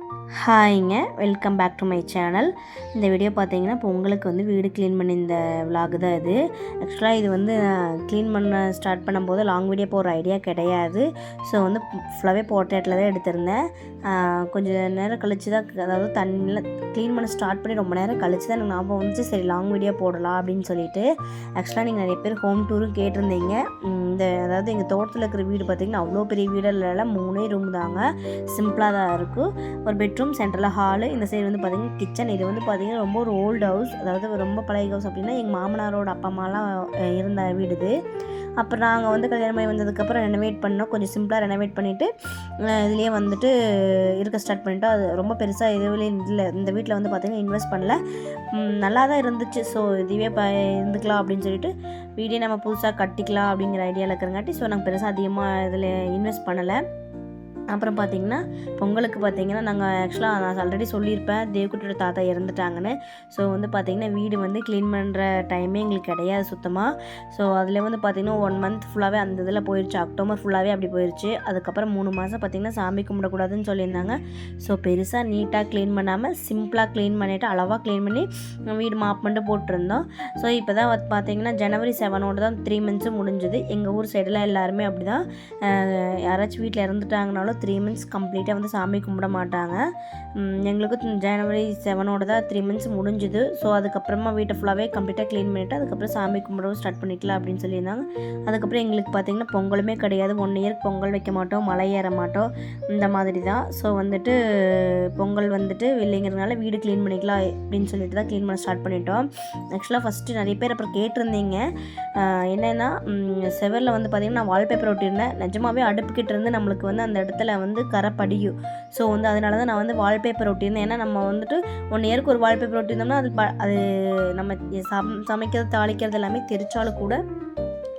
thank you ஹாய்ங்க welcome back to my channel. இந்த video பார்த்தீங்கன்னா இப்போ உங்களுக்கு வந்து வீடு க்ளீன் பண்ணி இந்த விலாக் தான் இது. ஆக்சுவலாக இது வந்து க்ளீன் பண்ண ஸ்டார்ட் பண்ணும்போது லாங் வீடியோ போகிற ஐடியா கிடையாது. ஸோ வந்து ஃபுல்லாகவே போர்ட்ரேட்டில் தான் எடுத்திருந்தேன். கொஞ்சம் நேரம் கழிச்சு தான் அதாவது தண்ணியில் க்ளீன் பண்ண ஸ்டார்ட் பண்ணி ரொம்ப நேரம் கழிச்சு தான் எனக்கு ஞாபகம் வந்துச்சு. சரி லாங் வீடியோ போடலாம் அப்படின்னு சொல்லிட்டு. ஆக்சுவலாக நீங்கள் நிறைய பேர் ஹோம் டூரும் கேட்டிருந்தீங்க. இந்த அதாவது எங்கள் தோட்டத்தில் இருக்கிற வீடு பார்த்தீங்கன்னா அவ்வளோ பெரிய வீடு இல்லை மூணே ரூம் தாங்க. சிம்பிளாக தான் இருக்கும். ஒரு பெட் பெட்ரூம் சென்ட்ரல் ஹாலு இந்த சைடு வந்து பார்த்திங்கன்னா கிச்சன். இது வந்து பார்த்திங்கன்னா ரொம்ப ஒரு ஓல்டு ஹவுஸ். அதாவது ரொம்ப பழைய ஹவுஸ் அப்படின்னா எங்கள் மாமனாரோட அப்பா அம்மாலாம் இருந்த வீடு இது அப்புறம் நாங்கள் வந்து கல்யாணம் பண்ணி வந்ததுக்கப்புறம் ரெனோவேட் பண்ணோம். கொஞ்சம் சிம்பிளாக ரெனோவேட் பண்ணிவிட்டு இதுலேயே வந்துட்டு இருக்க ஸ்டார்ட் பண்ணிட்டோம். அது ரொம்ப பெருசாக எதுவுலேயும் இல்லை. இந்த வீட்டில் வந்து பார்த்திங்கன்னா இன்வெஸ்ட் பண்ணல. நல்லா தான் இருந்துச்சு. ஸோ இதுவே ப இருந்துக்கலாம் அப்படின்னு சொல்லிட்டு வீடே நம்ம புதுசாக கட்டிக்கலாம் அப்படிங்கிற ஐடியாவில் இருக்கிறங்காட்டி ஸோ நாங்கள் பெருசாக அதிகமாக இதில் இன்வெஸ்ட் பண்ணலை. அப்புறம் பார்த்தீங்கன்னா பொங்கலுக்கு பார்த்தீங்கன்னா நாங்கள் ஆக்சுவலாக நான் ஆல்ரெடி சொல்லியிருப்பேன். தேவக்குட்டியோட தாத்தா இறந்துட்டாங்கன்னு. ஸோ வந்து பார்த்தீங்கன்னா வீடு வந்து க்ளீன் பண்ணுற டைமே எங்களுக்கு கிடையாது சுத்தமாக ஸோ அதில் வந்து பார்த்தீங்கன்னா ஒன் மந்த் ஃபுல்லாகவே அந்த இதில் போயிடுச்சு அக்டோபர் ஃபுல்லாகவே அப்படி போயிடுச்சு அதுக்கப்புறம் மூணு மாதம் பார்த்தீங்கன்னா சாமி கும்பிடக்கூடாதுன்னு சொல்லியிருந்தாங்க. ஸோ பெருசாக நீட்டாக க்ளீன் பண்ணாமல் சிம்பிளாக க்ளீன் பண்ணிவிட்டு அளவாக க்ளீன் பண்ணி வீடு மாப் பண்ணிட்டு போட்டிருந்தோம். ஸோ இப்போ தான் பார்த்தீங்கன்னா ஜனவரி செவனோட தான் த்ரீ மந்த்ஸும் முடிஞ்சுது. எங்கள் ஊர் சைடில் எல்லாருமே அப்படி தான் யாராச்சும் வீட்டில் இறந்துட்டாங்கனாலும் த்ரீ மந்த்ஸ் கம்ப்ளீட்டாக வந்து சாமி கும்பிட மாட்டாங்க. எங்களுக்கு ஜனவரி செவனோட தான் த்ரீ மந்த்ஸ் முடிஞ்சுது. ஸோ அதுக்கப்புறமா வீட்டை ஃபுல்லாகவே கம்ப்ளீட்டாக க்ளீன் பண்ணிவிட்டு அதுக்கப்புறம் சாமி கும்பிடவும் ஸ்டார்ட் பண்ணிக்கலாம் அப்படின்னு சொல்லியிருந்தாங்க. அதுக்கப்புறம் எங்களுக்கு பார்த்திங்கன்னா பொங்கலுமே கிடையாது. ஒன் இயர் பொங்கல் வைக்க மாட்டோம் மலை ஏற மாட்டோம். இந்த மாதிரி தான். ஸோ வந்துட்டு பொங்கல் வந்துட்டு இல்லைங்கிறதுனால வீடு க்ளீன் பண்ணிக்கலாம் அப்படின்னு சொல்லிட்டு தான் க்ளீன் பண்ண ஸ்டார்ட் பண்ணிட்டோம். ஆக்சுவலாக ஃபஸ்ட்டு நிறைய பேர் அப்புறம் கேட்டிருந்தீங்க. என்னென்னா செவரில் வந்து பார்த்திங்கன்னா நான் வால்பேப்பர் ஒட்டியிருந்தேன். நிஜமாவே அடுப்புக்கிட்டேருந்து நம்மளுக்கு வந்து அந்த இடத்துல வந்து கரை படியும் ஸோ வந்து அதனால தான் நான் வந்து வால்பேப்பர் ஒட்டியிருந்தேன் ஏன்னா நம்ம வந்துட்டு ஒன் இயருக்கு ஒரு வால்பேப்பர் ஒட்டியிருந்தோம்னா அது ப அது நம்ம சம் சமைக்கிறது தாளிக்கிறது எல்லாமே தெரிச்சாலும் கூட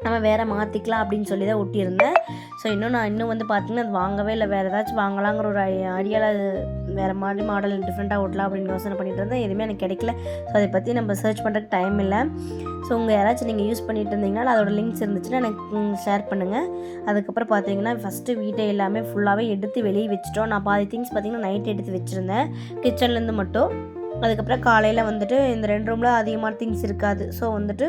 நம்ம வேறு மாற்றிக்கலாம் அப்படின்னு சொல்லி தான் ஒட்டியிருந்தேன். ஸோ இன்னும் நான் இன்னும் வந்து பார்த்திங்கன்னா அது வாங்கவே இல்லை. வேறு ஏதாச்சும் வாங்கலாங்கிற ஒரு ஐடியாவில் வேறு மாதிரி மாடல் டிஃப்ரெண்ட்டாக ஓட்டலாம் அப்படின்னு யோசனை பண்ணிட்டு இருந்தேன். எதுவுமே எனக்கு கிடைக்கல. ஸோ அதை பற்றி நம்ம சர்ச் பண்ணுறதுக்கு டைம் இல்லை. ஸோ உங்கள் யாராச்சும் நீங்கள் யூஸ் பண்ணிட்டு இருந்தீங்கன்னா அதோட லிங்க்ஸ் இருந்துச்சுன்னா எனக்கு ஷேர் பண்ணுங்கள் அதுக்கப்புறம் பார்த்தீங்கன்னா ஃபஸ்ட்டு வீட்டை எல்லாமே ஃபுல்லாகவே எடுத்து வெளியே வச்சுட்டோம். நான் பாதி திங்ஸ் பார்த்திங்கன்னா நைட் எடுத்து வச்சுருந்தேன். கிச்சன்லேருந்து மட்டும். அதுக்கப்புறம் காலையில் வந்துட்டு இந்த ரெண்டு ரூமில் அதிகமான திங்ஸ் இருக்காது. ஸோ வந்துட்டு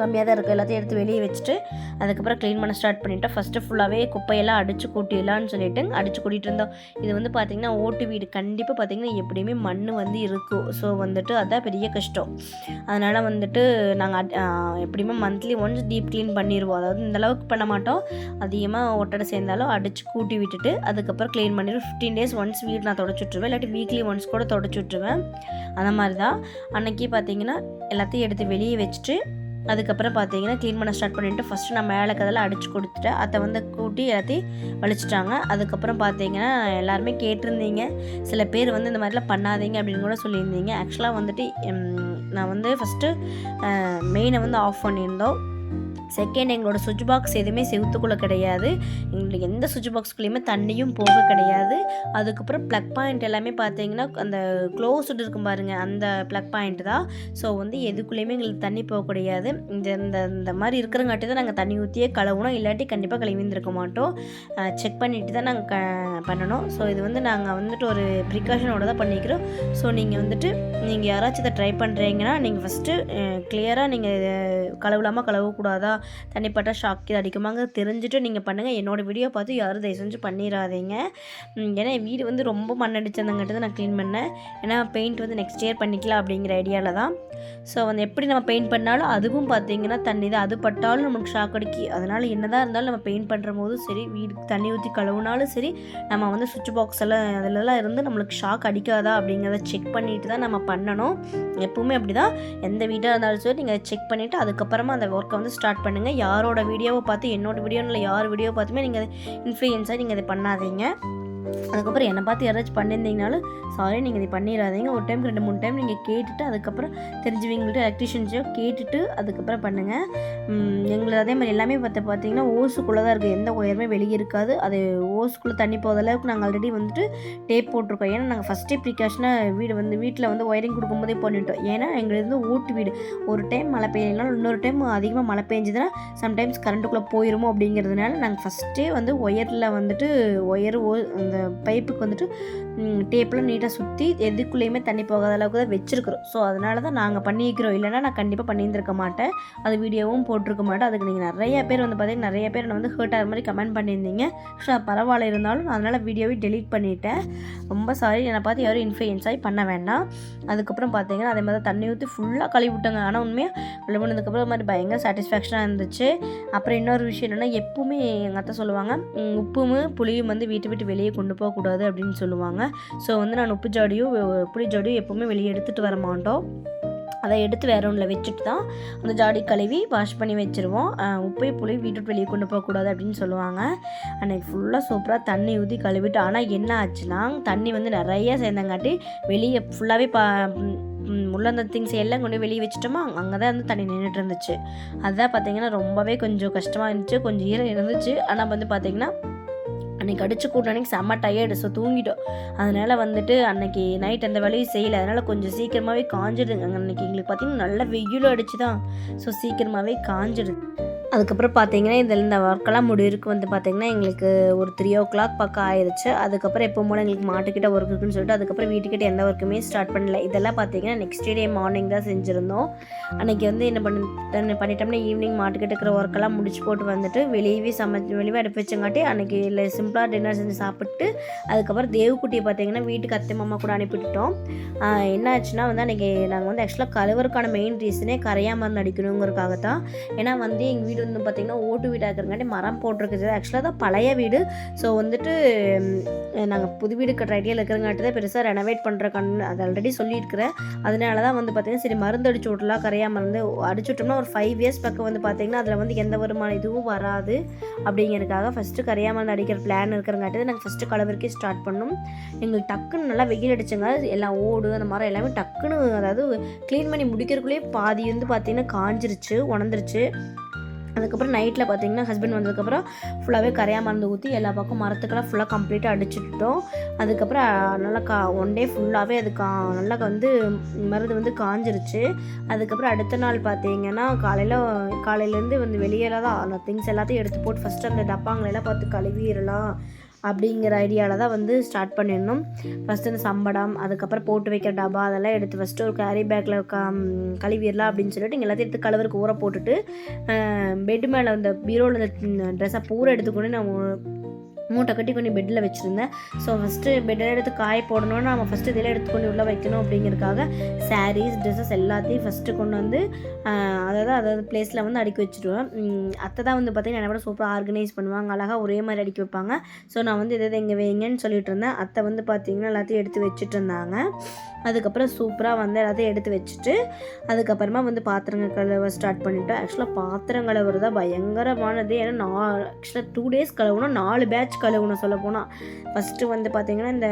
கம்மியாக தான் இருக்குது எல்லாத்தையும் எடுத்து வெளியே வச்சுட்டு அதுக்கப்புறம் க்ளீன் பண்ண ஸ்டார்ட் பண்ணிவிட்டோம் ஃபஸ்ட்டு ஃபுல்லாகவே குப்பையெல்லாம் அடித்து கூட்டிடலான்னு சொல்லிட்டு அடித்து கூட்டிகிட்டு இருந்தோம். இது வந்து பார்த்திங்கன்னா ஓட்டு வீடு. கண்டிப்பாக பார்த்திங்கன்னா எப்படியுமே மண் வந்து இருக்கும். ஸோ வந்துட்டு அதான் பெரிய கஷ்டம். அதனால் வந்துட்டு நாங்கள் எப்படியுமே மந்த்லி ஒன்ஸ் டீப் க்ளீன் பண்ணிடுவோம் அதாவது இந்தளவுக்கு பண்ண மாட்டோம். அதிகமாக ஒட்டடை சேர்ந்தாலும் அடித்து கூட்டி விட்டுட்டு அதுக்கப்புறம் க்ளீன் பண்ணிடுவோம் ஃபிஃப்டீன் டேஸ் ஒன்ஸ் வீடு நான் தொடச்சி விட்ருவேன் இல்லாட்டி வீக்லி ஒன்ஸ் கூட தொடச்சி விட்ருவேன் அந்த மாதிரி தான் அன்றைக்கி பார்த்தீங்கன்னா எல்லாத்தையும் எடுத்து வெளியே வச்சுட்டு அதுக்கப்புறம் பார்த்தீங்கன்னா க்ளீன் பண்ண ஸ்டார்ட் பண்ணிவிட்டு ஃபஸ்ட்டு நான் மேலே கதெல்லாம் அடித்து கொடுத்துட்டு அதை வந்து கூட்டி எல்லாத்தையும் வலிச்சிட்டாங்க. அதுக்கப்புறம் பார்த்தீங்கன்னா எல்லாருமே கேட்டிருந்தீங்க. சில பேர் வந்து இந்த மாதிரிலாம் பண்ணாதீங்க அப்படின்னு கூட சொல்லியிருந்தீங்க. ஆக்சுவலாக வந்துட்டு நான் வந்து ஃபஸ்ட்டு மெயினை வந்து ஆஃப் பண்ணியிருந்தோம். செகண்ட் எங்களோட சுவிட்ச் பாக்ஸ் எதுவுமே செவுத்துக்குள்ளே கிடையாது. எங்களுக்கு எந்த சுவிட்ச் பாக்ஸ்குள்ளேயுமே தண்ணியும் போக கிடையாது. அதுக்கப்புறம் ப்ளக் பாயிண்ட் எல்லாமே பார்த்தீங்கன்னா அந்த க்ளோஸ்டு இருக்கும் பாருங்கள் அந்த ப்ளக் பாயிண்ட் தான். ஸோ வந்து எதுக்குள்ளேயுமே எங்களுக்கு தண்ணி போக கிடையாது. இந்த இந்த இந்த மாதிரி இருக்கிறங்காட்டி தான் நாங்கள் தண்ணி ஊற்றியே கழுவுனோம். இல்லாட்டி கண்டிப்பாக கழுவிந்திருக்க மாட்டோம். செக் பண்ணிட்டு தான் நாங்கள் க பண்ணணும். ஸோ இது வந்து நாங்கள் வந்துட்டு ஒரு ப்ரிகாஷனோட தான் பண்ணிக்கிறோம். ஸோ நீங்கள் வந்துட்டு நீங்கள் யாராச்சும் இதை ட்ரை பண்ணுறீங்கன்னா நீங்கள் ஃபஸ்ட்டு கிளியராக நீங்கள் இதை கழுவலாமா கழுவக்கூடாதா தனிப்பட்ட ஷாக் அடிக்குமாங்க தெரிஞ்சுட்டு நீங்கள் பண்ணுங்கள் என்னோடய வீடியோ பார்த்து யாரும் தயவு செஞ்சு பண்ணிடாதீங்க ஏன்னா என் வீடு வந்து ரொம்ப மண் அடிச்சதுங்கிறது தான் நான் க்ளீன் பண்ணேன். ஏன்னா பெயிண்ட் வந்து நெக்ஸ்ட் இயர் பண்ணிக்கலாம் அப்படிங்கிற ஐடியாவில் தான். ஸோ வந்து எப்படி நம்ம பெயிண்ட் பண்ணாலும் அதுவும் பார்த்தீங்கன்னா தண்ணி தான். அது பட்டாலும் நமக்கு ஷாக் அடிக்கி அதனால் என்னதான் இருந்தாலும் நம்ம பெயிண்ட் பண்ணுற போதும் சரி வீடு தண்ணி ஊற்றி கழுவுனாலும் சரி நம்ம வந்து சுவிட்ச் பாக்ஸ் எல்லாம் அதிலலாம் இருந்து நம்மளுக்கு ஷாக் அடிக்காதா அப்படிங்கிறத செக் பண்ணிட்டு தான் நம்ம பண்ணணும். எப்பவுமே அப்படி தான் எந்த வீடாக இருந்தாலும் சரி நீங்கள் செக் பண்ணிவிட்டு அதுக்கப்புறமா அந்த ஒர்க்கை வந்து ஸ்டார்ட் பண்ணுங்கள் யாரோட வீடியோவை பார்த்து என்னோட வீடியோன்னு இல்லை யார் வீடியோ பார்த்துமே நீங்கள் அதை இன்ஃப்ளூயன்ஸாக நீங்கள் அதை பண்ணாதீங்க. அதுக்கப்புறம் என்னை பார்த்து யாராச்சும் பண்ணியிருந்தீங்கனாலும் சாரி நீங்கள் இதை பண்ணிடாதீங்க ஒரு டைம் ரெண்டு மூணு டைம் நீங்கள் கேட்டுட்டு அதுக்கப்புறம் தெரிஞ்சவங்கள்ட்ட எலக்ட்ரிஷியன்ஸோ கேட்டுட்டு அதுக்கப்புறம் பண்ணுங்கள் எங்களை அதே மாதிரி எல்லாமே பார்த்து பார்த்தீங்கன்னா ஓஸுக்குள்ளே தான் இருக்குது. எந்த ஒயருமே வெளியே இருக்காது. அது ஓஸுக்குள்ளே தண்ணி போகிற அளவுக்கு நாங்கள் ஆல்ரெடி வந்துட்டு டேப் போட்டிருக்கோம். ஏன்னா நாங்கள் ஃபஸ்ட்டே ப்ரிகாஷனாக வீடு வந்து வீட்டில் வந்து ஒயரிங் கொடுக்கும்போதே பண்ணிட்டோம். ஏன்னா எங்களுக்கு வந்து ஓட்டு வீடு. ஒரு டைம் மழை பெய்யலைனாலும் இன்னொரு டைம் அதிகமாக மழை பெஞ்சதுன்னா சம்டைம்ஸ் கரண்ட்டுக்குள்ளே போயிருமோ அப்படிங்கிறதுனால நாங்கள் ஃபஸ்ட்டே வந்து ஒயரில் வந்துட்டு ஒயர் ஓ அந்த பைப்புக்கு வந்துட்டு டேப்லாம் நீட்டாக சுற்றி எதுக்குள்ளேயுமே தண்ணி போகாத அளவுக்கு தான் வச்சுருக்குறோம். ஸோ அதனால தான் நாங்கள் பண்ணியிருக்கிறோம். இல்லைன்னா நான் கண்டிப்பாக பண்ணியிருந்திருக்க மாட்டேன். அது வீடியோவும் போட்டிருக்க மாட்டேன். அதுக்கு நீங்கள் நிறைய பேர் வந்து பார்த்தீங்கன்னா நிறைய பேர் வந்து ஹர்ட் ஆகிற மாதிரி கமெண்ட் பண்ணியிருந்தீங்க. ஸோ பரவாயில்ல இருந்தாலும் அதனால் வீடியோவை டெலீட் பண்ணிட்டேன். ரொம்ப சாரி என்னை பார்த்து யாரும் இன்ஃப்ளூயன்ஸ் ஆகி பண்ண வேண்டாம். அதுக்கப்புறம் பார்த்தீங்கன்னா அதே மாதிரி தான் தண்ணி ஊற்றி ஃபுல்லாக கழுவி விட்டாங்க. ஆனால் உண்மையாக கழுவுனதுக்கப்புறம் அது மாதிரி பயங்கர சாட்டிஸ்ஃபேக்ஷனாக இருந்துச்சு. அப்புறம் இன்னொரு விஷயம் என்னென்னா எப்பவுமே எங்கள் அத்தை சொல்லுவாங்க உப்பும் புளியும் வந்து வீட்டு விட்டு வெளியே கொண்டு கொண்டு போகக்கூடாது அப்படின்னு சொல்லுவாங்க. ஸோ வந்து நான் உப்பு ஜாடியும் புளி ஜாடியும் எப்போவுமே வெளியே எடுத்துகிட்டு வர மாட்டோம். அதை எடுத்து வேற ஒன்றில் வச்சுட்டு தான் அந்த ஜாடி கழுவி வாஷ் பண்ணி வச்சுருவோம். உப்பை புளி வீட்டுக்கு வெளியே கொண்டு போகக்கூடாது அப்படின்னு சொல்லுவாங்க. அன்னைக்கு ஃபுல்லாக சூப்பராக தண்ணி ஊற்றி கழுவிட்டு ஆனால் என்ன ஆச்சுன்னா தண்ணி வந்து நிறைய சேர்ந்தங்காட்டி வெளியே ஃபுல்லாகவே பா உள்ள அந்த திங்ஸ் எல்லாம் கொண்டு வெளியே வச்சுட்டோமா அங்கே தான் வந்து தண்ணி நின்றுட்டு இருந்துச்சு. அதுதான் பார்த்தீங்கன்னா ரொம்பவே கொஞ்சம் கஷ்டமாக இருந்துச்சு கொஞ்சம் ஈரம் இருந்துச்சு. ஆனால் வந்து பார்த்தீங்கன்னா அன்னைக்கு அடிச்சு கூட்ட அன்னைக்கு செம்ம டயர்டு ஸோ தூங்கிட்டோம். அதனால வந்துட்டு அன்னைக்கு நைட் அந்த வேலையும் செய்யலை. அதனால கொஞ்சம் சீக்கிரமாகவே காஞ்சிடுங்க அன்னைக்கு எங்களுக்கு பார்த்தீங்கன்னா நல்ல வெயிலும் அடிச்சு தான் ஸோ சீக்கிரமாகவே காஞ்சிடுது. அதுக்கப்புறம் பார்த்தீங்கன்னா இதில் இந்த ஒர்க்கெல்லாம் முடிவுக்கு வந்து பார்த்தீங்கன்னா எங்களுக்கு ஒரு த்ரீ ஓ கிளாக் பக்கம் ஆயிடுச்சு அதுக்கப்புறம் எப்போ போல எங்களுக்கு மாட்டுக்கிட்ட ஒர்க் இருக்குன்னு சொல்லிட்டு அதுக்கப்புறம் வீட்டுக்கிட்ட எந்த ஒர்க்குமே ஸ்டார்ட் பண்ணல. இதெல்லாம் பார்த்தீங்கன்னா நெக்ஸ்ட் டே மார்னிங் தான் செஞ்சுருந்தோம். அன்றைக்கி வந்து என்ன பண்ண பண்ணிட்டோம்னா ஈவினிங் மாட்டுக்கிட்ட இருக்கிற ஒர்க்கெல்லாம் முடிச்சு போட்டு வந்துட்டு வெளியவே சமைச்சு வெளியே அடுப்பு வச்சங்காட்டி அன்றைக்கி இல்லை சிம்பிளாக டின்னர் செஞ்சு சாப்பிட்டு அதுக்கப்புறம் தேவக்குட்டியை பார்த்தீங்கன்னா வீட்டுக்கு அத்தை மாமா கூட அனுப்பிவிட்டோம் என்னாச்சுன்னா என்ன ஆச்சுன்னா வந்து அன்றைக்கி நாங்கள் வந்து ஆக்சுவலாக கழுவருக்கான மெயின் ரீசனே கரையாமல் மருந்து அடிக்கணுங்கிறதுக்காக தான் ஏன்னா வந்து எங்கள் வீடு வந்து பார்த்திங்கன்னா ஓட்டு வீடாக இருக்கிறங்காட்டி மரம் போட்டிருக்குது. ஆக்சுவலாக தான் பழைய வீடு. ஸோ வந்துட்டு நாங்கள் புது வீடு கட்டுற ஐடியாவில் இருக்கிறங்காட்டி தான் பெருசாக ரெனோவேட் பண்ணுறக்கான்னு அது ஆல்ரெடி சொல்லியிருக்கிறேன். அதனால தான் வந்து பார்த்திங்கன்னா சரி மருந்து அடிச்சு விட்லாம் கரையாமல் இருந்து அடிச்சு விட்டோம்னா ஒரு ஃபைவ் இயர்ஸ் பக்கம் வந்து பார்த்திங்கன்னா அதில் வந்து எந்த வருமான இதுவும் வராது. அப்படிங்கிறதுக்காக ஃபஸ்ட்டு கரையாமல் இருந்து அடிக்கிற பிளான் இருக்கிறங்காட்டி தான் நாங்கள் ஃபஸ்ட்டு கலவருக்கே ஸ்டார்ட் பண்ணோம். எங்களுக்கு டக்குன்னு நல்லா வெயில் அடிச்சுங்க. எல்லாம் ஓடு அந்த மரம் எல்லாமே டக்குன்னு அதாவது க்ளீன் பண்ணி முடிக்கிறதுக்குள்ளேயே பாதி வந்து பார்த்திங்கன்னா காஞ்சிருச்சு உணர்ந்துருச்சு. அதுக்கப்புறம் நைட்டில் பார்த்தீங்கன்னா ஹஸ்பண்ட் வந்ததுக்கப்புறம் ஃபுல்லாகவே கரையா மருந்து ஊற்றி எல்லா பக்கம் மரத்துக்கெல்லாம் ஃபுல்லாக கம்ப்ளீட்டாக அடிச்சுட்டோம். அதுக்கப்புறம் நல்லா கா ஒன் டே ஃபுல்லாகவே அது கா நல்லா வந்து மருந்து வந்து காஞ்சிருச்சு. அதுக்கப்புறம் அடுத்த நாள் பார்த்தீங்கன்னா காலையில் காலையிலேருந்து வந்து வெளியில தான் அந்த திங்ஸ் எல்லாத்தையும் எடுத்து போட்டு ஃபஸ்ட்டு அந்த டப்பாங்களெல்லாம் பார்த்து கழுவிடலாம். அப்படிங்கிற ஐடியாவில் தான் வந்து ஸ்டார்ட் பண்ணிடணும் ஃபஸ்ட்டு இந்த சம்படம் அதுக்கப்புறம் போட்டு வைக்கிற டப்பா அதெல்லாம் எடுத்து ஃபஸ்ட்டு ஒரு கேரி பேக்கில் க கழுவிடலாம் அப்படின்னு சொல்லிட்டு இங்கே எல்லாத்தையும் எடுத்து கழுவருக்கு ஊற போட்டுட்டு பெட் மேலே அந்த பீரோவில் அந்த ட்ரெஸ்ஸை பூரா எடுத்துக்கொண்டு நான் மூட்டை கட்டி கொண்டு பெட்டில் வச்சுருந்தேன். ஸோ ஃபஸ்ட்டு பெட்டில் எடுத்து காய போடணும்னு நம்ம ஃபஸ்ட்டு இதில் எடுத்து கொண்டு உள்ளே வைக்கணும் அப்படிங்கிறதுக்காக சாரீஸ் ட்ரெஸ்ஸஸ் எல்லாத்தையும் ஃபஸ்ட்டு கொண்டு வந்து அதாவது அதாவது பிளேஸில் வந்து அடுக்கி வச்சுருவேன் அத்தை தான் வந்து பார்த்திங்கன்னா என்னை விட சூப்பராக ஆர்கனைஸ் பண்ணுவாங்க. அழகாக ஒரே மாதிரி அடுக்கி வைப்பாங்க. ஸோ நான் வந்து எதாவது இங்கே வைங்கன்னு சொல்லிட்டு இருந்தேன். அத்தை வந்து பார்த்திங்கன்னா எல்லாத்தையும் எடுத்து வச்சுட்டு இருந்தாங்க. அதுக்கப்புறம் சூப்பராக வந்து எல்லாத்தையும் எடுத்து வச்சுட்டு அதுக்கப்புறமா வந்து பாத்திரங்கள் கழுவ ஸ்டார்ட் பண்ணிட்டோம் ஆக்சுவலாக பாத்திரம் கழுவுறது தான் பயங்கரமானது. ஏன்னா நான் ஆக்சுவலாக டூ டேஸ் கழுவுனா நாலு பேட்ச் கழுவணும் சொல்ல போனால் ஃபஸ்ட்டு வந்து பார்த்திங்கன்னா இந்த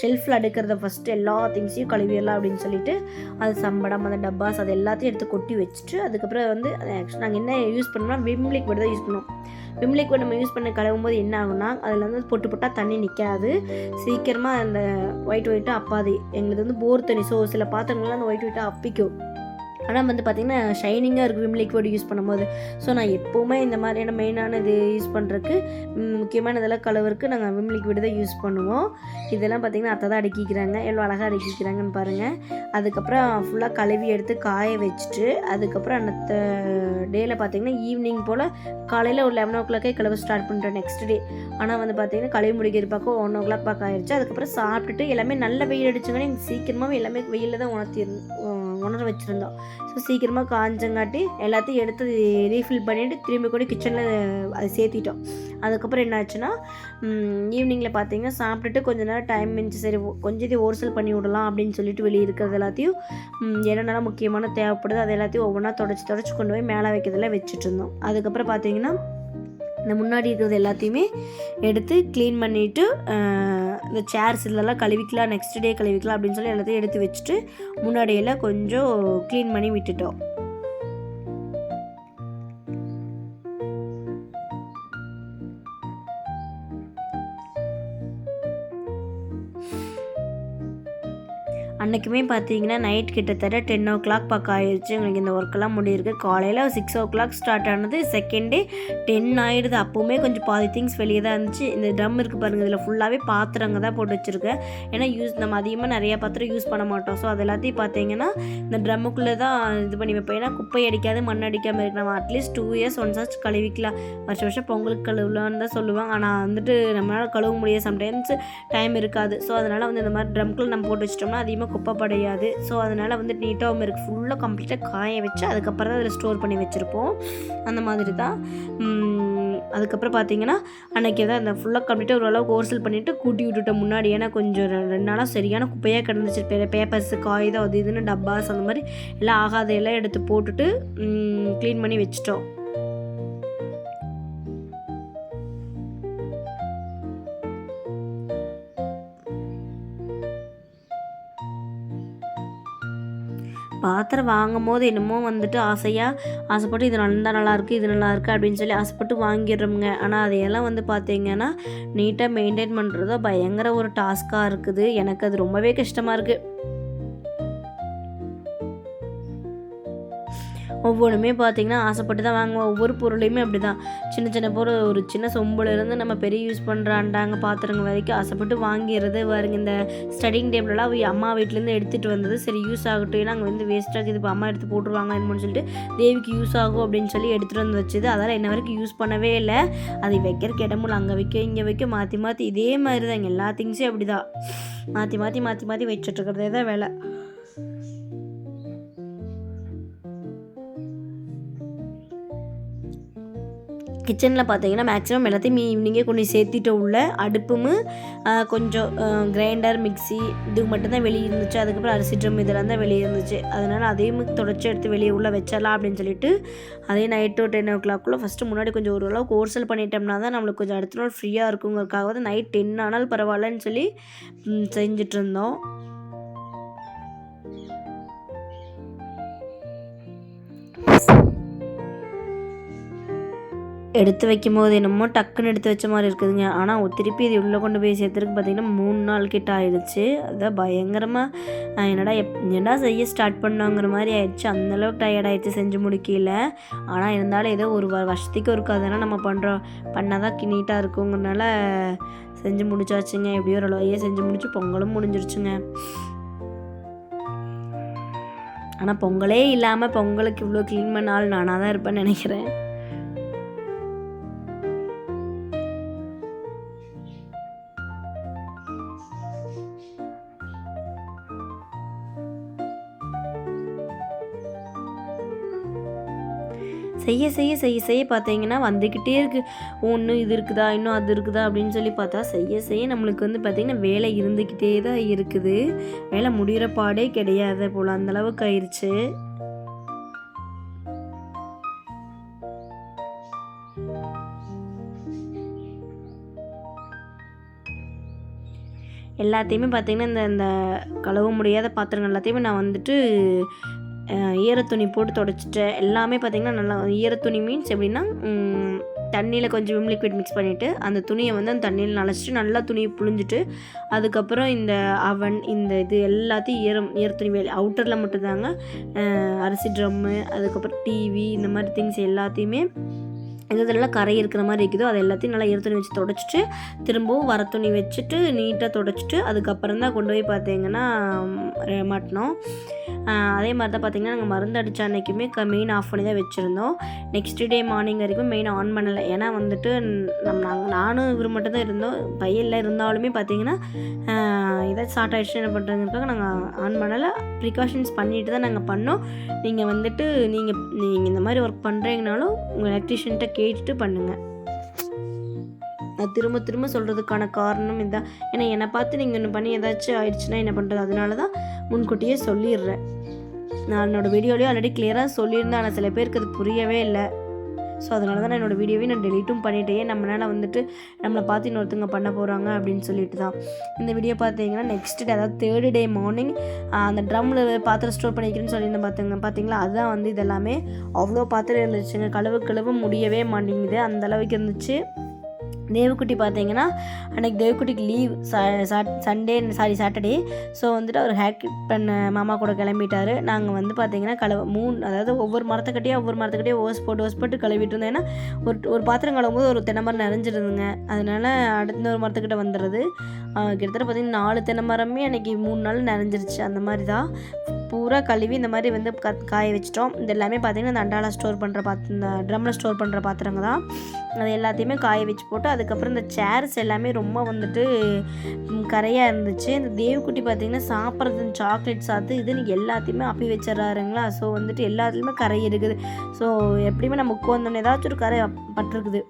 ஷெல்ஃபில் அடுக்கிறத ஃபஸ்ட்டு எல்லா திங்ஸையும் கழுவிடலாம் அப்படின்னு சொல்லிட்டு அது சம்படம் அந்த டப்பாஸ் அது எல்லாத்தையும் எடுத்து கொட்டி வச்சுட்டு அதுக்கப்புறம் வந்து ஆக்சுவலாக நாங்கள் என்ன யூஸ் பண்ணோம்னா விம் லிக்விட் தான் யூஸ் பண்ணோம். விம் லிக்விட் நம்ம யூஸ் பண்ண கழுவும் போது என்ன ஆகும்னா அதில் வந்து பொட்டு பொட்டாக தண்ணி நிற்காது சீக்கிரமாக அந்த ஒயிட் ஒயிட்டாக அப்பாது. எங்களுக்கு வந்து போர் தண்ணி. ஸோ சில பாத்திரங்கள்லாம் அந்த ஒயிட் ஒயிட்டாக அப்பிக்கும். ஆனால் வந்து பார்த்திங்கன்னா ஷைனிங்காக இருக்கும் விம் லிக்விட் யூஸ் பண்ணும்போது. ஸோ நான் எப்போவுமே இந்த மாதிரியான மெயினான இது யூஸ் பண்ணுறதுக்கு முக்கியமான இதெல்லாம் கலவருக்கு நாங்கள் விம் லிக்விட் தான் யூஸ் பண்ணுவோம். இதெல்லாம் பார்த்திங்கன்னா அத்தை தான் அடுக்கிக்கிறாங்க. எவ்வளோ அழகாக அடுக்கிக்கிறாங்கன்னு பாருங்கள் அதுக்கப்புறம் ஃபுல்லாக கழுவி எடுத்து காய வச்சுட்டு அதுக்கப்புறம் அந்த டேயில் பார்த்திங்கன்னா ஈவினிங் போல் காலையில் ஒரு லெவன் ஓ கிளாக்கே கழுவ ஸ்டார்ட் பண்ணிட்டேன் நெக்ஸ்ட் டே ஆனால் வந்து பார்த்திங்கன்னா கழுவி முடிக்கிற பக்கம் ஒன் ஓ கிளாக் பக்கம் ஆயிடுச்சு அதுக்கப்புறம் சாப்பிட்டுட்டு எல்லாமே நல்ல வெயில் அடிச்சுங்கன்னா எங்கள் சீக்கிரமாகவே எல்லாமே வெயிலில் தான் உணர்த்தி உணர வச்சுருந்தோம். ஸோ சீக்கிரமாக காஞ்சங்காட்டி எல்லாத்தையும் எடுத்து ரீஃபில் பண்ணிவிட்டு திரும்பி கூட கிச்சனில் அதை சேர்த்திட்டோம். அதுக்கப்புறம் என்ன ஆச்சுன்னா ஈவினிங்கில் பார்த்தீங்கன்னா சாப்பிட்டுட்டு கொஞ்ச நேரம் டைம் இருந்துச்சு சரி கொஞ்சம் இது ஓர்சல் பண்ணி விடலாம் அப்படின்னு சொல்லிட்டு வெளியே இருக்கிறது எல்லாத்தையும் என்னென்னலாம் முக்கியமான தேவைப்படுது அது எல்லாத்தையும் ஒவ்வொன்றா தொடச்சி தொடச்சி கொண்டு போய் மேலே வைக்கிறதெல்லாம் வச்சுட்டு இருந்தோம். அதுக்கப்புறம் பார்த்தீங்கன்னா இந்த முன்னாடி இருக்கிறது எல்லாத்தையுமே எடுத்து க்ளீன் பண்ணிவிட்டு இந்த சேர்ஸ் இதெல்லாம் கழுவிக்கலாம் நெக்ஸ்ட் டே கழுவிக்கலாம் அப்படின்னு சொல்லி எல்லாத்தையும் எடுத்து வச்சுட்டு முன்னாடியெல்லாம் கொஞ்சம் க்ளீன் பண்ணி விட்டுட்டோம். அன்றைக்குமே பார்த்தீங்கன்னா நைட் கிட்டத்தட்ட டென் ஓ கிளாக் பக்கம் ஆயிடுச்சு எங்களுக்கு இந்த ஒர்க்கெல்லாம் முடியிருக்கு காலையில் சிக்ஸ் ஓ கிளாக் ஸ்டார்ட் ஆனது செகண்ட் டே டென் ஆயிடுது. அப்போவுமே கொஞ்சம் பாதி திங்ஸ் வெளியே தான் இருந்துச்சு. இந்த ட்ரம் இருக்குது பாருங்கள் இதில் ஃபுல்லாகவே பாத்திரங்க தான் போட்டு வச்சுருக்கேன். ஏன்னா யூஸ் நம்ம அதிகமாக நிறையா பாத்திரம் யூஸ் பண்ண மாட்டோம். ஸோ அது எல்லாத்தையும் பார்த்தீங்கன்னா இந்த ட்ரம்முக்குள்ளே தான் இது பண்ணி வைப்பேன். ஏன்னா குப்பை அடிக்காது மண் அடிக்காமல் இருக்கு நம்ம அட்லீஸ்ட் டூ இயர்ஸ் ஒன்ஸ் ஆச்சு கழுவிக்கலாம். வருஷம் வருஷம் பொங்கலுக்கு கழுவலான்னு தான் சொல்லுவாங்க. ஆனால் வந்துட்டு நம்மளால் கழுவ முடியாது. சம்டைம்ஸ் டைம் இருக்காது. ஸோ அதனால் வந்து இந்த மாதிரி ட்ரம்குள்ளே நம்ம போட்டு வச்சிட்டோம்னா அதிகமாக குப்பை படையாது ஸோ அதனால் வந்து நீட்டாகவும் இருக்குது ஃபுல்லாக கம்ப்ளீட்டாக காய வச்சு அதுக்கப்புறம் தான் அதில் ஸ்டோர் பண்ணி வச்சுருப்போம். அந்த மாதிரி தான். அதுக்கப்புறம் பார்த்தீங்கன்னா அன்றைக்கி தான் அந்த ஃபுல்லாக கம்ப்ளீட்டாக ஓரளவுக்கு ஓர்சல் பண்ணிவிட்டு கூட்டி விட்டுட்டோம் முன்னாடி. ஏன்னா கொஞ்சம் ரெ- ரெண்டு நாளாக சரியான குப்பையாக கிடந்துச்சு. பே பேப்பர்ஸு காகிதம் அது இதுன்னு டப்பாஸ் அந்த மாதிரி எல்லாம் ஆகாத எல்லாம் எடுத்து போட்டுட்டு க்ளீன் பண்ணி வச்சிட்டோம். பாத்திரம் வாங்கும் போது என்னமோ வந்துட்டு ஆசையாக ஆசைப்பட்டு இது நல்லா நல்லா இருக்குது இது நல்லா இருக்குது அப்படின்னு சொல்லி ஆசைப்பட்டு வாங்கிடுறோமுங்க. ஆனால் அதையெல்லாம் வந்து பார்த்தீங்கன்னா நீட்டாக மெயின்டைன் பண்ணுறது பயங்கர ஒரு டாஸ்க்காக இருக்குது. எனக்கு அது ரொம்பவே கஷ்டமாக இருக்குது ஒவ்வொன்றுமே பார்த்தீங்கன்னா ஆசைப்பட்டு தான் வாங்குவோம். ஒவ்வொரு பொருளையுமே அப்படி தான் சின்ன சின்ன பொருள் ஒரு சின்ன சொம்புலேருந்து நம்ம பெரிய யூஸ் பண்ணுற அண்டாங்க பாத்திரங்க வரைக்கும் ஆசைப்பட்டு வாங்கிடுறது பாருங்க. இந்த ஸ்டடிங் டேபிளெலாம் அவ அம்மா வீட்டிலேருந்து எடுத்துகிட்டு வந்தது சரி யூஸ் ஆகட்டும். ஏன்னா அங்கே வந்து வேஸ்ட்டாக இது இப்போ அம்மா எடுத்து போட்டுருவாங்க என்னமோன்னு சொல்லிட்டு தேவிக்கு யூஸ் ஆகும் அப்படின்னு சொல்லி எடுத்துகிட்டு வந்து வச்சது. அதனால் என்ன வரைக்கும் யூஸ் பண்ணவே இல்லை. அது வைக்கிறக்கு இடமுள்ள அங்கே வைக்க இங்கே வைக்க மாற்றி மாற்றி இதே மாதிரி தான் இங்கே எல்லா திங்ஸும் அப்படி தான் மாற்றி மாற்றி மாற்றி மாற்றி வச்சுட்ருக்கிறதே தான் வேலை. கிச்சனில் பார்த்தீங்கன்னா மேக்ஸிமம் எல்லாத்தையும் ஈவினிங்கே கொண்டு போய் சேர்த்திட்டு உள்ள அடுப்பும் கொஞ்சம் கிரைண்டர் மிக்ஸி இதுக்கு மட்டும்தான் வெளியே இருந்துச்சு. அதுக்கப்புறம் அரிசி ட்ரம் இதெல்லாம் தான் வெளியே இருந்துச்சு. அதனால் அதையும் தொடச்சி எடுத்து வெளியே உள்ளே வச்சிடலாம் அப்படின்னு சொல்லிட்டு அதே நைட்டு டென் ஓ கிளாக்குள்ளே ஃபஸ்ட்டு முன்னாடி கொஞ்சம் ஓரளவுக்கு ஓர்சல் பண்ணிட்டோம்னா தான் நம்மளுக்கு கொஞ்சம் அடுத்த நாள் ஃப்ரீயாக இருக்குங்கிறக்காக தான் நைட் டென் ஆனாலும் பரவாயில்லன்னு சொல்லி செஞ்சிட்ருந்தோம் எடுத்து வைக்கும் போது என்னமோ டக்குன்னு எடுத்து வச்ச மாதிரி இருக்குதுங்க. ஆனால் திருப்பி இது உள்ளே கொண்டு போய் சேர்த்துருக்கு பார்த்தீங்கன்னா மூணு நாள் கிட்ட ஆயிடுச்சு. அதான் பயங்கரமாக என்னடா எப் என்னடா செய்ய ஸ்டார்ட் பண்ணோங்கிற மாதிரி ஆயிடுச்சு. அந்தளவுக்கு டயர்ட் ஆயிடுச்சு செஞ்சு முடிக்கல ஆனால் இருந்தாலும் ஏதோ ஒரு வ- வருஷத்துக்கு ஒரு கதைனா நம்ம பண்ணுறோம் பண்ணால் தான் நீட்டாக இருக்குங்கிறனால செஞ்சு முடிச்சாச்சுங்க. எப்படியோ ஒரு அளவையே செஞ்சு முடிச்சு பொங்கலும் முடிஞ்சிருச்சுங்க. ஆனால் பொங்கலே இல்லாமல் பொங்கலுக்கு இவ்வளோ க்ளீன் பண்ணாலும் நானாக தான் இருப்பேன்னு நினைக்கிறேன். செய்ய செய்ய செய்ய செய்ய பார்த்தீங்கன்னா வந்துக்கிட்டே இருக்குது ஒன்று இது இருக்குதா இன்னும் அது இருக்குதா அப்படின்னு சொல்லி பார்த்தா செய்ய செய்ய நம்மளுக்கு வந்து பார்த்திங்கன்னா வேலை இருந்துக்கிட்டே தான் இருக்குது. வேலை முடிகிற பாடே கிடையாது போல் அந்தளவுக்கு ஆயிடுச்சு எல்லாத்தையுமே பார்த்திங்கன்னா இந்த இந்த கழுவ முடியாத பாத்திரங்கள் எல்லாத்தையுமே நான் வந்துட்டு ஈரத்துணி போட்டு தொடச்சிட்டு எல்லாமே பார்த்திங்கன்னா நல்லா ஈரத்துணி மீன்ஸ் எப்படின்னா தண்ணியில் கொஞ்சம் விம் லிக்விட் மிக்ஸ் பண்ணிவிட்டு அந்த துணியை வந்து அந்த தண்ணியில் நனைச்சிட்டு நல்லா துணியை புழிஞ்சிட்டு அதுக்கப்புறம் இந்த அவன் இந்த இது எல்லாத்தையும் ஈரம் ஈரத்துணி வேலை அவுட்டரில் மட்டும்தாங்க அரிசி ட்ரம்மு அதுக்கப்புறம் டிவி இந்த மாதிரி திங்ஸ் எல்லாத்தையுமே எது இதெல்லாம் கரை இருக்கிற மாதிரி இருக்குதோ அது எல்லாத்தையும் நல்லா ஈரத்துணி வச்சு தொடச்சிட்டு திரும்பவும் வர துணி வச்சுட்டு நீட்டாக தொடச்சிட்டு அதுக்கப்புறம் தான் கொண்டு போய் பார்த்தீங்கன்னா மாட்டினோம் அதே மாதிரி தான் பார்த்தீங்கன்னா நாங்கள் மருந்து அடித்த அன்னைக்குமே க மெயின் ஆஃப் பண்ணி தான் வச்சுருந்தோம். நெக்ஸ்ட் டே மார்னிங் வரைக்கும் மெயின் ஆன் பண்ணலை. ஏன்னா வந்துட்டு நம் நாங்கள் நானும் இவர் மட்டும் தான் இருந்தோம். பையனில் இருந்தாலுமே பார்த்தீங்கன்னா ஏதாச்சும் ஸ்டார்ட் ஆகிடுச்சு என்ன பண்ணுறதுக்காக நாங்கள் ஆன் பண்ணலை. ப்ரிகாஷன்ஸ் பண்ணிட்டு தான் நாங்கள் பண்ணோம். நீங்கள் வந்துட்டு நீங்கள் நீங்கள் இந்த மாதிரி ஒர்க் பண்ணுறீங்கனாலும் உங்கள் எலக்ட்ரிஷியன்கிட்ட கேட்டுட்டு பண்ணுங்கள் நான் திரும்ப திரும்ப சொல்கிறதுக்கான காரணம் இதுதான் ஏன்னா என்னை பார்த்து நீங்கள் ஒன்று பண்ணி ஏதாச்சும் ஆயிடுச்சுன்னா என்ன பண்ணுறது அதனால தான் முன்கூட்டியே சொல்லிடுறேன். நான் என்னோடய வீடியோலேயும் ஆல்ரெடி கிளியராக சொல்லியிருந்தேன். ஆனால் சில பேருக்கு அது புரியவே இல்லை. ஸோ அதனால தான் நான் என்னோடய வீடியோவே நான் டெலீட்டும் பண்ணிட்டேன். நம்மளால் வந்துட்டு நம்மளை பார்த்து இன்னொருத்தவங்க பண்ண போகிறாங்க அப்படின்னு சொல்லிட்டு தான். இந்த வீடியோ பார்த்தீங்கன்னா நெக்ஸ்ட் டே அதாவது தேர்டு டே மார்னிங் அந்த ட்ரம்மில் பாத்திரம் ஸ்டோர் பண்ணிக்கிறேன்னு சொல்லியிருந்தேன் பார்த்துங்க பார்த்தீங்களா அதுதான் வந்து இதெல்லாமே அவ்வளோ பாத்திரம் இருந்துச்சுங்க. கழுவு கழுவு முடியவே மாட்டேங்குது. அந்த அளவுக்கு இருந்துச்சு. தேவக்குட்டி பார்த்தீங்கன்னா அன்றைக்கி தேவக்குட்டிக்கு leave Sunday sorry Saturday so வந்துட்டு அவர் ஹேக் பண்ண மாமா கூட கிளம்பிட்டாரு. நாங்கள் வந்து பார்த்தீங்கன்னா கழுவ மூணு அதாவது ஒவ்வொரு மரத்துக்கிட்டே ஒவ்வொரு மரத்துக்கிட்டே ஓஸ் போட்டு ஓஸ் போட்டு கழுவிட்டு இருந்தேன். ஏன்னா ஒரு ஒரு பாத்திரம் கழுவும்போது ஒரு தென்னை மரம் நிறைஞ்சிருதுங்க. அதனால் அடுத்த ஒரு மரத்துக்கிட்ட வந்துடுது கிட்டத்தட்ட பார்த்தீங்கன்னா நாலு தென்னை மரமே அன்றைக்கி மூணு நாள் நிறைஞ்சிருச்சு. அந்த மாதிரி தான். பூரா கழுவி இந்த மாதிரி வந்து க காய வச்சிட்டோம். இது எல்லாமே பார்த்தீங்கன்னா இந்த அண்டாவில் ஸ்டோர் பண்ணுற பாத்திரம் இந்த ட்ரம்மில் ஸ்டோர் பண்ணுற பாத்திரங்க தான். அது எல்லாத்தையுமே காய வச்சு போட்டு அதுக்கப்புறம் இந்த சேர்ஸ் எல்லாமே ரொம்ப வந்துட்டு கரையாக இருந்துச்சு. இந்த தேவக்குட்டி பார்த்தீங்கன்னா சாப்பிட்றது சாக்லேட் சாத்து இதுன்னு எல்லாத்தையுமே அப்பி வச்சிடறாருங்களா? ஸோ வந்துட்டு எல்லாத்துலேயுமே கரை இருக்குது. ஸோ எப்படியுமே நம்ம உட்காந்தோன்னே ஏதாச்சும் ஒரு கரை பட்டிருக்குது.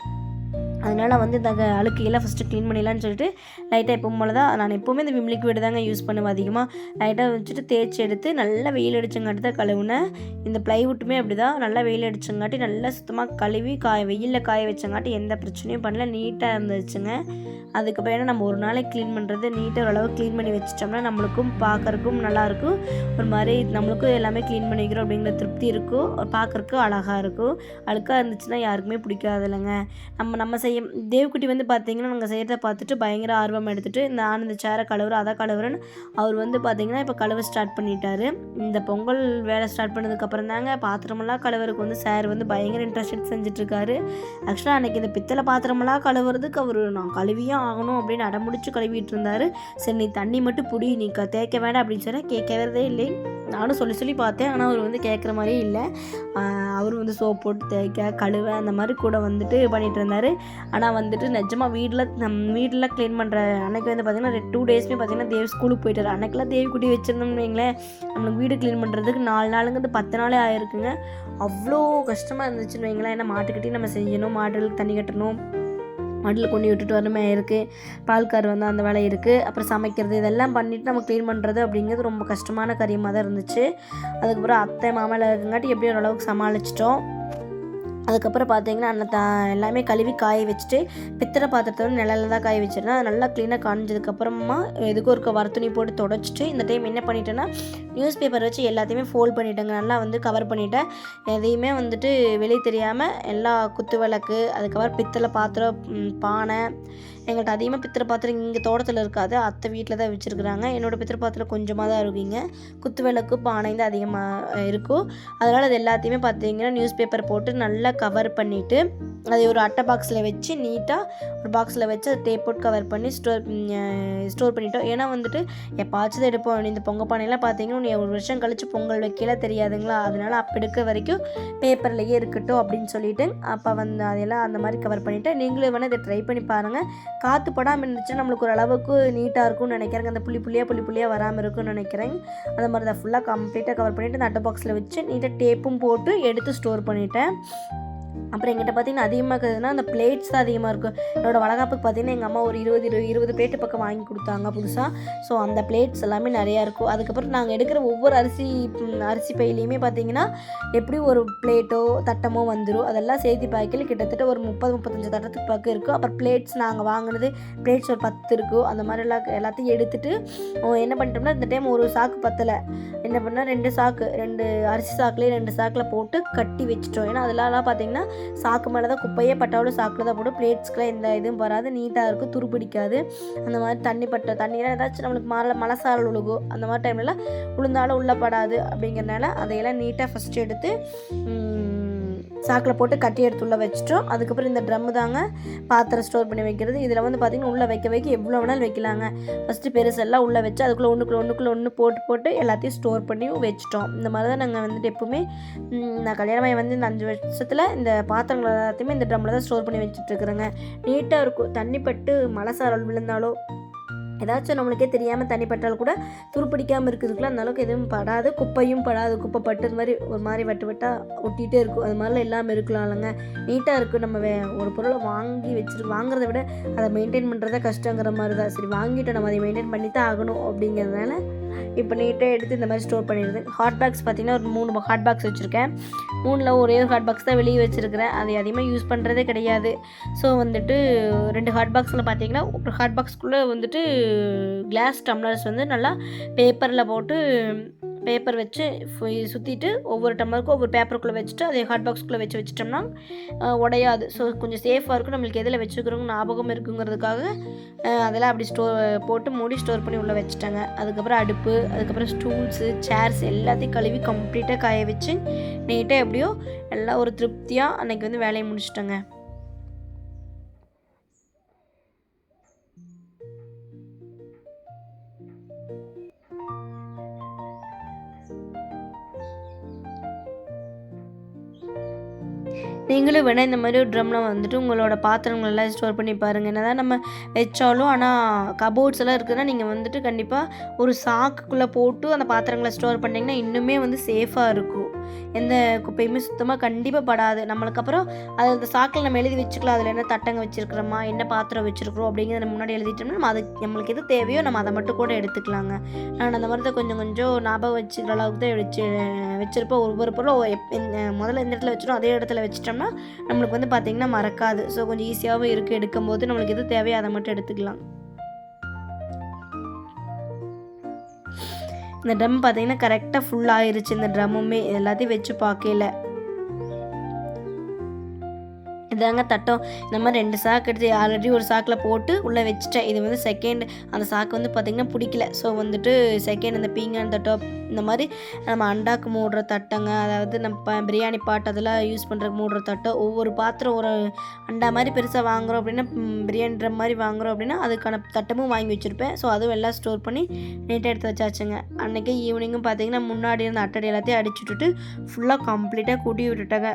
அதனால் வந்து இந்த அழுக்கையெல்லாம் அழுக்கு எல்லாம் ஃபஸ்ட்டு க்ளீன் பண்ணிடலான்னு சொல்லிட்டு லைட்டாக எப்பவும் போல தான் நான் எப்போவுமே இந்த விம் லிக்விட் தாங்க யூஸ் பண்ணுவேன் அதிகமாக லைட்டாக வச்சுட்டு தேய்ச்சி எடுத்து நல்லா வெயில் அடிச்சங்காட்டி தான் கழுவுனேன். இந்த ப்ளைவுட்டுமே அப்படி தான் நல்லா வெயில் அடிச்சங்காட்டி நல்லா சுத்தமாக கழுவி காய வெயிலில் காய வச்சங்காட்டி எந்த பிரச்சனையும் பண்ணல. நீட்டாக இருந்துச்சுங்க. அதுக்கப்புறம் ஏன்னா நம்ம ஒரு நாளைக்கு க்ளீன் பண்ணுறது நீட்டாக ஓரளவு க்ளீன் பண்ணி வச்சிட்டோம்னா நம்மளுக்கும் பார்க்குறக்கும் நல்லாயிருக்கும் ஒரு மாதிரி நம்மளுக்கும் எல்லாமே க்ளீன் பண்ணிக்கிறோம் அப்படிங்கிற திருப்தி இருக்கும். பார்க்குறக்கு அழகாக இருக்கும். அழுக்காக இருந்துச்சுன்னா யாருக்குமே பிடிக்காது இல்லைங்க. நம்ம நம்ம செய்ய தேவ்குட்டி வந்து பார்த்தீங்கன்னா நாங்கள் செய்கிறத பார்த்துட்டு பயங்கர ஆர்வம் எடுத்துகிட்டு இந்த இந்த சேரை கழுவுற அதை கழுவுறேன்னு அவர் வந்து பார்த்தீங்கன்னா இப்போ கழுவ ஸ்டார்ட் பண்ணிட்டாரு. இந்த பொங்கல் வேலை ஸ்டார்ட் பண்ணதுக்கப்புறம் தாங்க பாத்திரமெல்லாம் கழுவுறதுக்கு வந்து சார் வந்து பயங்கர இன்ட்ரெஸ்ட் செஞ்சுட்ருக்காரு. ஆக்சுவலாக அன்றைக்கி இந்த பித்தளை பாத்திரமெல்லாம் கழுவுறதுக்கு அவர் நான் கழுவியே ஆகணும் அப்படின்னு அடமுடிச்சு கழுவிட்டு இருந்தார். சரி நீ தண்ணி மட்டும் புடி நீ க தேய்க்க வேண்டாம் அப்படின்னு சொன்னால் கேட்கறதே இல்லை நானும் சொல்லி சொல்லி பார்த்தேன். ஆனால் அவர் வந்து கேட்குற மாதிரியே இல்லை. அவரும் வந்து சோப் போட்டு தேய்க்க கழுவ அந்த மாதிரி கூட வந்துட்டு பண்ணிட்டு இருந்தார் ஆனால் வந்துட்டு நிஜமாக வீட்டில் நம் வீட்டில் க்ளீன் பண்ணுற அன்னைக்கு வந்து பார்த்திங்கன்னா டூ டேஸ்மே பார்த்திங்கன்னா தேவ் ஸ்கூலுக்கு போயிட்டார். அன்னைக்கெல்லாம் தேவி குட்டி வச்சுருந்தோம்னு வைங்களேன். நம்மளுக்கு வீடு க்ளீன் பண்ணுறதுக்கு நாலு நாளுங்கிறது பத்து நாளே ஆயிருக்குங்க. அவ்வளோ கஷ்டமாக இருந்துச்சுன்னு வைங்களேன். ஏன்னா மாட்டுக்கிட்டே நம்ம செய்யணும் மாடுகளுக்கு தண்ணி கட்டணும். மாட்டில் கொண்டு விட்டுட்டு வரணுமே இருக்குது பால்கார் வந்து அந்த வேலை இருக்குது அப்புறம் சமைக்கிறது இதெல்லாம் பண்ணிவிட்டு நம்ம க்ளீன் பண்ணுறது அப்படிங்கிறது ரொம்ப கஷ்டமான காரியமாக தான் இருந்துச்சு. அதுக்கப்புறம் அத்தை மாமாவில் இருக்குங்காட்டி எப்படியும் ஓரளவுக்கு சமாளிச்சிட்டோம். அதுக்கப்புறம் பார்த்தீங்கன்னா அந்த த எல்லாமே கழுவி காய வச்சுட்டு பித்தளை பாத்திரத்தை வந்து தான் காய வச்சிருந்தேன். அது நல்லா க்ளீனாக காஞ்சதுக்கப்புறமா எதுக்கும் இருக்க வரத்துணி போட்டு தொடச்சிட்டு இந்த டைம் என்ன பண்ணிட்டேன்னா நியூஸ் பேப்பர் வச்சு எல்லாத்தையுமே ஃபோல்ட் பண்ணிட்டேங்க. நல்லா வந்து கவர் பண்ணிட்டேன். எதையுமே வந்துட்டு வெளியே தெரியாமல் எல்லா குத்து விளக்கு அதுக்கப்புறம் பித்தளை பாத்திரம் பானை எங்கள்கிட்ட அதிகமாக பித்திர பாத்திரம் இங்கே தோட்டத்தில் இருக்காது. அத்தை வீட்டில் தான் வச்சுருக்குறாங்க. என்னோடய பித்திர பாத்திரம் கொஞ்சமாக தான் இருக்குங்க. குத்து விளக்கு பானை தான் அதிகமாக இருக்கும். அதனால் அது எல்லாத்தையுமே பார்த்தீங்கன்னா நியூஸ் பேப்பர் போட்டு நல்லா கவர் பண்ணிவிட்டு அதை ஒரு அட்டை பாக்ஸில் வச்சு நீட்டாக ஒரு பாக்ஸில் வச்சு அதை டேப் போட்டு கவர் பண்ணி ஸ்டோர் ஸ்டோர் பண்ணிட்டோம். ஏன்னா வந்துட்டு எப்பாச்சும் எடுப்போம். இந்த பொங்கல் பானையெல்லாம் பார்த்தீங்கன்னா ஒரு வருஷம் கழிச்சு பொங்கல் வைக்கல தெரியாதுங்களா? அதனால் அப்போ எடுக்க வரைக்கும் பேப்பர்லேயே இருக்கட்டும் அப்படின்னு சொல்லிட்டு அப்போ வந்து அதெல்லாம் அந்த மாதிரி கவர் பண்ணிவிட்டு நீங்களும் வேணால் இதை ட்ரை பண்ணி பாருங்கள் காற்று படாமல் இருந்துச்சுன்னா நம்மளுக்கு ஒரு அளவுக்கு நீட்டாக இருக்கும்னு நினைக்கிறேங்க அந்த புள்ளி புள்ளியாக புள்ளி புள்ளியாக வராமல் இருக்கும்னு நினைக்கிறேன். அந்த மாதிரி தான் ஃபுல்லாக கம்ப்ளீட்டாக கவர் பண்ணிவிட்டு அந்த அட்டை பாக்ஸில் வச்சு நீட்டாக டேப்பும் போட்டு எடுத்து ஸ்டோர் பண்ணிட்டேன். அப்புறம் எங்கிட்ட பார்த்தீங்கன்னா அதிகமாக இருக்குதுன்னா அந்த பிளேட்ஸ் தான் அதிகமாக இருக்கும். என்னோடய வளகாப்புக்கு பார்த்தீங்கன்னா எங்கள் அம்மா ஒரு இருபது இரு இருபது பிளேட்டு பக்கம் வாங்கி கொடுத்தாங்க புதுசாக ஸோ அந்த பிளேட்ஸ் எல்லாமே நிறையா இருக்கும். அதுக்கப்புறம் நாங்கள் எடுக்கிற ஒவ்வொரு அரிசி அரிசி பையிலையுமே பார்த்தீங்கன்னா எப்படி ஒரு பிளேட்டோ தட்டமோ வந்துடும் அதெல்லாம் சேர்த்து பாய்க்கல கிட்டத்தட்ட ஒரு முப்பது முப்பத்தஞ்சு தட்டத்துக்கு பக்கம் இருக்கும். அப்புறம் பிளேட்ஸ் நாங்கள் வாங்கினது பிளேட்ஸ் ஒரு பத்து இருக்கும். அந்த மாதிரி எல்லாம் எல்லாத்தையும் எடுத்துட்டு என்ன பண்ணிட்டோம்னா இந்த டைம் ஒரு சாக்கு பத்தலை. என்ன பண்ணால் ரெண்டு சாக்கு ரெண்டு அரிசி சாக்குலேயே ரெண்டு சாக்கில் போட்டு கட்டி வச்சிட்டோம். ஏன்னா அதெல்லாம் பார்த்தீங்கன்னா சாக்கு மேலே தான் குப்பையே பட்டாலும் சாக்கில் தான் போடும். பிளேட்ஸ்க்குலாம் எந்த இதுவும் வராது. நீட்டாக இருக்கும். துரு பிடிக்காது. அந்த மாதிரி தண்ணி பட்ட தண்ணியெலாம் ஏதாச்சும் நம்மளுக்கு மழை மலசாரல் உழுகும் அந்த மாதிரி டைம்லலாம் உளுந்தாலும் உள்ளப்படாது அப்படிங்கிறனால அதையெல்லாம் நீட்டாக ஃபஸ்ட்டு எடுத்து சாக்கில் போட்டு கட்டி எடுத்து உள்ளே வச்சிட்டோம். அதுக்கப்புறம் இந்த ட்ரம்மு தாங்க பாத்திரம் ஸ்டோர் பண்ணி வைக்கிறது. இதில் வந்து பார்த்திங்கன்னா உள்ளே வைக்க வைக்க எவ்வளோ வேணாலும் வைக்கலாங்க. ஃபஸ்ட்டு பெருசெல்லாம் உள்ளே வச்சு அதுக்குள்ளே ஒன்றுக்குள்ளே ஒன்றுக்குள்ளே ஒன்று போட்டு போட்டு எல்லாத்தையும் ஸ்டோர் பண்ணி வச்சிட்டோம். இந்த மாதிரி தான் நாங்கள் வந்துட்டு எப்போவுமே நான் கல்யாணமாய் வந்து இந்த அஞ்சு வருஷத்தில் இந்த பாத்திரங்கள் எல்லாத்தையுமே இந்த ட்ரம்மில் தான் ஸ்டோர் பண்ணி வச்சுட்டு இருக்கிறேங்க. நீட்டாக இருக்கும். தண்ணி பட்டு மழை சாரல் விழுந்தாலோ ஏதாச்சும் நம்மளுக்கே தெரியாமல் தண்ணி பட்டால் கூட துருப்பிடிக்காமல் இருக்கிறதுக்குலாம் அந்தளவுக்கு எதுவும் படாது. குப்பையும் படாது. குப்பை பட்டு மாதிரி ஒரு மாதிரி வட்டு வட்டாக ஒட்டிகிட்டே இருக்கும். அது மாதிரிலாம் இல்லாமல் இருக்கலாம் இல்லைங்க. நீட்டாக இருக்கும் நம்ம வே ஒரு பொருளை வாங்கி வச்சுட்டு வாங்குறத விட அதை மெயின்டைன் பண்ணுறதே கஷ்டங்கிற மாதிரி தான் சரி வாங்கிட்டு நம்ம அதை மெயின்டைன் பண்ணி தான் ஆகணும் அப்படிங்கிறதுனால இப்போ நீட்டாக எடுத்து இந்த மாதிரி ஸ்டோர் பண்ணிடுது. ஹாட் பாக்ஸ் பார்த்திங்கன்னா ஒரு மூணு ஹாட் பாக்ஸ் வச்சுருக்கேன். மூணில் ஒரே ஒரு ஹாட் பாக்ஸ் தான் வெளியே வச்சுருக்கிறேன். அதை அதிகமாக யூஸ் பண்ணுறதே கிடையாது. ஸோ வந்துட்டு ரெண்டு ஹாட் பாக்ஸில் பார்த்தீங்கன்னா ஒரு ஹாட் பாக்ஸ்க்குள்ளே வந்துட்டு கிளாஸ் டம்ளர்ஸ் வந்து நல்லா பேப்பரில் போட்டு பேப்பர் வச்சு சுற்றிட்டு ஒவ்வொரு டம்ளருக்கும் ஒவ்வொரு பேப்பருக்குள்ளே வச்சுட்டு அதை ஹாட் பாக்ஸ்க்குள்ளே வச்சு வச்சிட்டோம்னா உடையாது. ஸோ கொஞ்சம் சேஃபாக இருக்கும். நம்மளுக்கு எதில் வச்சுக்கிறோங்க ஞாபகம் இருக்குங்கிறதுக்காக அதெல்லாம் அப்படி ஸ்டோர் போட்டு மூடி ஸ்டோர் பண்ணி உள்ளே வச்சுட்டாங்க. அதுக்கப்புறம் அடுப்பு அதுக்கப்புறம் ஸ்டூல்ஸு சேர்ஸ் எல்லாத்தையும் கழுவி கம்ப்ளீட்டாக காய வச்சு நீட்டாக எப்படியோ எல்லாம் ஒரு திருப்தியாக அன்னைக்கு வந்து வேலையை முடிச்சிட்டேங்க. நீங்களும் வேணால் இந்த மாதிரி ஒரு ட்ரம்மில் வந்துட்டு உங்களோட பாத்திரங்களெல்லாம் ஸ்டோர் பண்ணி பாருங்கள் என்ன தான் நம்ம வச்சாலும் ஆனால் கபோர்ட்ஸ் எல்லாம் இருக்குதுன்னா நீங்கள் வந்துட்டு கண்டிப்பாக ஒரு சாக்குக்குள்ளே போட்டு அந்த பாத்திரங்களை ஸ்டோர் பண்ணிங்கன்னா இன்னுமே வந்து சேஃபாக இருக்கும். எந்த குப்பையுமே சுத்தமாக கண்டிப்பாக படாது. நம்மளுக்கு அப்புறம் அது அந்த சாக்கில் நம்ம எழுதி வச்சுக்கலாம். அதில் என்ன தட்டங்க வச்சுருக்கிறோமா என்ன பாத்திரம் வச்சுருக்கிறோம் அப்படிங்கிறத நம்ம முன்னாடி எழுதிட்டோம்னா நம்ம அது நம்மளுக்கு எது தேவையோ நம்ம அதை மட்டும் கூட எடுத்துக்கலாங்க. நான் அந்த மாதிரி தான் கொஞ்சம் கொஞ்சம் ஞாபகம் வச்சுக்கிற அளவுக்கு தான் வச்சு வச்சுருப்போம் ஒவ்வொரு பொருளும் எப் இந்த- முதல்ல எந்த இடத்துல வச்சிடும் அதே இடத்துல வச்சிட்டோம்னா நம்மளுக்கு வந்து பார்த்திங்கன்னா மறக்காது. ஸோ கொஞ்சம் ஈஸியாகவும் இருக்குது எடுக்கும்போது நம்மளுக்கு எது தேவையோ அதை மட்டும் எடுத்துக்கலாம். இந்த ட்ரம் பார்த்தீங்கன்னா கரெக்டாக ஃபுல் ஆயிருச்சு. இந்த ட்ரம்முமே எல்லாத்தையும் வச்சு பார்க்கல இதாங்க தட்டம். இந்த மாதிரி ரெண்டு சாக்கு எடுத்து ஆல்ரெடி ஒரு சாக்கில் போட்டு உள்ளே வச்சுட்டேன். இது வந்து செகண்ட் அந்த சாக்கு வந்து பார்த்திங்கன்னா பிடிக்கல. ஸோ வந்துட்டு செகண்ட் அந்த பீங்கான் தட்டம் இந்த மாதிரி நம்ம அண்டாக்கு மூடுற தட்டங்க அதாவது நம்ம பிரியாணி பாட்டு அதெல்லாம் யூஸ் பண்ணுறதுக்கு மூடுற தட்டம் ஒவ்வொரு பாத்திரம் ஒரு அண்டா மாதிரி பெருசாக வாங்குகிறோம் அப்படின்னா ம், மாதிரி வாங்குகிறோம் அப்படின்னா அதுக்கான தட்டமும் வாங்கி வச்சுருப்பேன். ஸோ அதுவும் எல்லாம் ஸ்டோர் பண்ணி நீட்டாக எடுத்து வச்சாச்சுங்க. அன்றைக்கி ஈவினிங்கும் பார்த்திங்கன்னா முன்னாடி இருந்த அட்டடி எல்லாத்தையும் அடிச்சு விட்டுட்டு ஃபுல்லாக கம்ப்ளீட்டாக கூட்டி விட்டுட்டாங்க.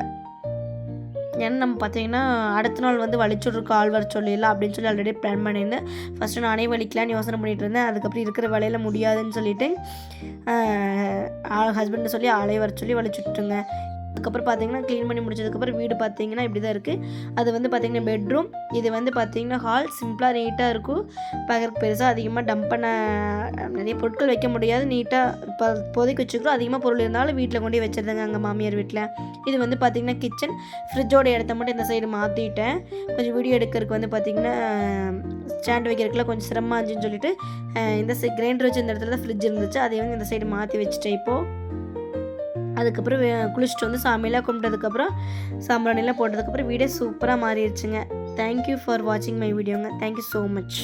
ஏன்னா நம்ம பார்த்தீங்கன்னா அடுத்த நாள் வந்து வலிச்சுட்ருக்கு கால் வர சொல்லிடலாம் அப்படின்னு சொல்லி ஆல்ரெடி பிளான் பண்ணியிருந்தேன். ஃபஸ்ட்டு நானே வலிக்கலான்னு யோசனை பண்ணிகிட்டு இருந்தேன். அதுக்கப்புறம் இருக்கிற வேலையில் முடியாதுன்னு சொல்லிட்டு ஹஸ்பண்டை சொல்லி ஆளே வர சொல்லி வலிச்சுட்டுங்க அதுக்கப்புறம் பார்த்தீங்கன்னா க்ளீன் பண்ணி முடிச்சதுக்கப்புறம் வீடு பார்த்தீங்கன்னா இப்படி தான் இருக்குது அது வந்து பார்த்தீங்கன்னா பெட்ரூம் இது வந்து பார்த்தீங்கன்னா ஹால் சிம்பிளாக நீட்டாக இருக்கும். பார்க்குறதுக்கு பெருசாக அதிகமாக டம்ப் பண்ண நிறைய பொருட்கள் வைக்க முடியாது. நீட்டாக இப்போ இப்போதைக்கு வச்சுக்கிறோம். அதிகமாக பொருள் இருந்தாலும் வீட்டில் கொண்டு வச்சுருந்தாங்க வச்சிருந்தாங்க மாமியார் வீட்டில் இது வந்து பார்த்திங்கன்னா கிச்சன் ஃப்ரிட்ஜோட இடத்த மட்டும் இந்த சைடு மாற்றிட்டேன் கொஞ்சம் வீடியோ எடுக்கிறதுக்கு வந்து பார்த்திங்கன்னா ஸ்டாண்ட் வைக்கிறதுக்குலாம் கொஞ்சம் சிரமமாக இருந்துச்சுன்னு சொல்லிட்டு இந்த கிரைண்டர் வச்சு இந்த இடத்துல தான் ஃப்ரிட்ஜ் இருந்துச்சு. அதை வந்து இந்த சைடு மாற்றி வச்சுட்டேன் இப்போது அதுக்கப்புறம் வே- குளிச்சுட்டு வந்து சாமியெல்லாம் கும்பிட்டதுக்கப்புறம் சாம்பிராணிலாம் போட்டதுக்கப்புறம் வீடே சூப்பராக மாறிடுச்சுங்க. தேங்க்யூ ஃபார் வாட்சிங் மை வீடியோங்க தேங்க்யூ ஸோ மச்